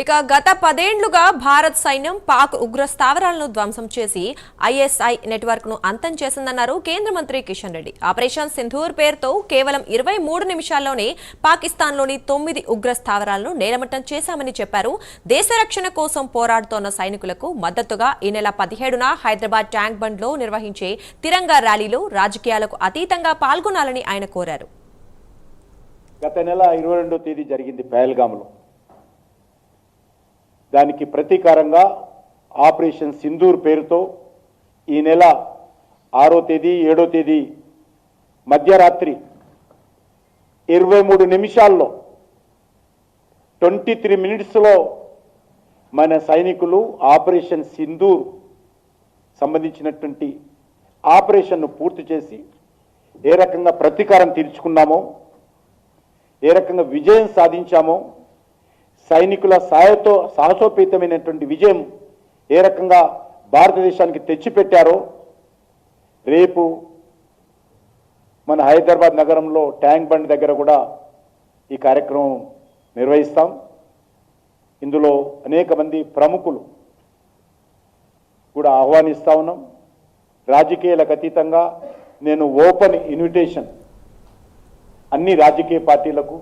ఇక గత పదేండ్లుగా భారత్ సైన్యం పాక్ ఉగ్ర స్థావరాలను ధ్వంసం చేసి ఐఎస్ఐ నెట్వర్క్ను అంతం చేసిందన్నారు కేంద్ర మంత్రి కిషన్ రెడ్డి. ఆపరేషన్ సింధూర్ పేరుతో కేవలం ఇరవై మూడు నిమిషాల్లోనే పాకిస్తాన్లోని తొమ్మిది ఉగ్ర స్థావరాలను నేలమట్టం చేశామని చెప్పారు. దేశ రక్షణ కోసం పోరాడుతోన్న సైనికులకు మద్దతుగా ఈ నెల పదిహేడున హైదరాబాద్ ట్యాంక్ బండ్లో నిర్వహించే తిరంగా ర్యాలీలో రాజకీయాలకు అతీతంగా పాల్గొనాలని ఆయన కోరారు. గత నెల ఇరవై రెండో తేదీ జరిగింది పహల్గామ్లో. దానికి ప్రతీకారంగా ఆపరేషన్ సింధూర్ పేరుతో ఈ నెల ఆరో తేదీ ఏడో తేదీ మధ్యరాత్రి ఇరవై మూడు నిమిషాల్లో ట్వంటీ త్రీ మినిట్స్లో మన సైనికులు ఆపరేషన్ సింధూర్ సంబంధించినటువంటి ఆపరేషన్ను పూర్తి చేసి ఏ రకంగా ప్రతీకారం తీర్చుకున్నామో ఏ రకంగా విజయం సాధించామో సైనికుల సాయతో సాహసోపేతమైనటువంటి విజయం ఏ రకంగా భారతదేశానికి తెచ్చిపెట్టారో రేపు మన హైదరాబాద్ నగరంలో ట్యాంక్ బండ్ దగ్గర కూడా ఈ కార్యక్రమం నిర్వహిస్తాం. ఇందులో అనేక మంది ప్రముఖులు కూడా ఆహ్వానిస్తా ఉన్నాం. రాజకీయాలకు అతీతంగా నేను ఓపెన్ ఇన్విటేషన్ అన్ని రాజకీయ పార్టీలకు